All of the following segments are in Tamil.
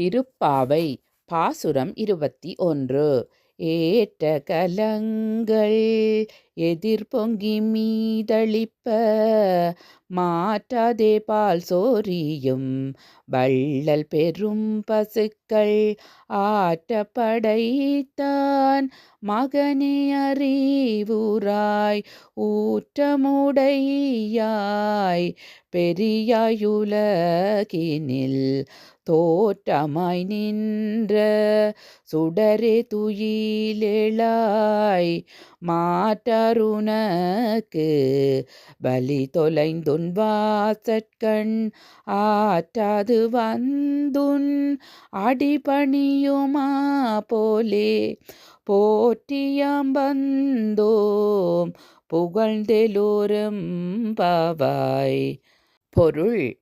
திருப்பாவை பாசுரம் இருபத்தி ஒன்று. ஏற்ற கலங்கள் எதிர்பொங்கி மீதளிப்ப மாற்றாதே பால் சோரியும் வள்ளல் பெரும் பசுக்கள் ஆற்றப்படைத்தான். மகனே அறிவுராய் ஊற்றமுடையாய் பெரியாயுலகினில் தோற்றமாய் நின்ற சுடரே துயிலெழாய். மாற்றருனக்கு பலி தொலைந்துன் வாசற்கண் ஆற்றாது வந்துன் அடிபணியுமா போலே. போற்றியாம் வந்தோம் புகழ்ந்தெலோரும் பாவாய். பொருள்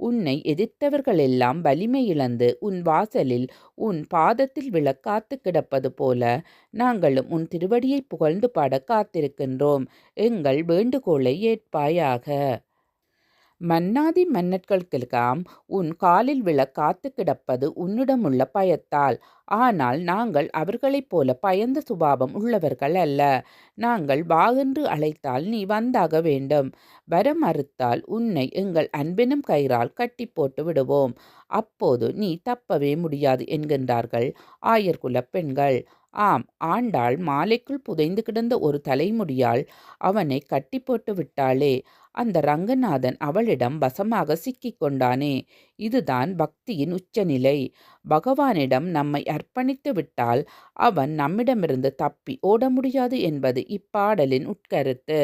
உன்னை எதிர்த்தவர்களெல்லாம் வலிமை இழந்து உன் வாசலில் உன் பாதத்தில் விழ காத்து கிடப்பது போல நாங்களும் உன் திருவடியை புகழ்ந்து பாட காத்திருக்கின்றோம். எங்கள் வேண்டுகோளை ஏற்பாயாக. மன்னாதி மன்னர்களுக்கெல்லாம் உன் காலில் விழ காத்து கிடப்பது உன்னிடமுள்ள பயத்தால். ஆனால் நாங்கள் அவர்களைப் போல பயந்த சுபாவம் உள்ளவர்கள் அல்ல. நாங்கள் வாகென்று அழைத்தால் நீ வந்தாக வேண்டும். வர மறுத்தால் உன்னை எங்கள் அன்பினும் கயிறால் கட்டி போட்டு விடுவோம். அப்போது நீ தப்பவே முடியாது என்கின்றார்கள் ஆயர்குல பெண்கள். ஆம் ஆண்டாள் மாலைக்குள் புதைந்து கிடந்த ஒரு தலைமுடியால் அவனை கட்டி போட்டு விட்டாளே. அந்த ரங்கநாதன் அவளிடம் வசமாக சிக்கிக் கொண்டானே. இதுதான் பக்தியின் உச்சநிலை. பகவானிடம் நம்மை அர்ப்பணித்து விட்டால் அவன் நம்மிடமிருந்து தப்பி ஓட முடியாது என்பது இப்பாடலின் உட்கருத்து.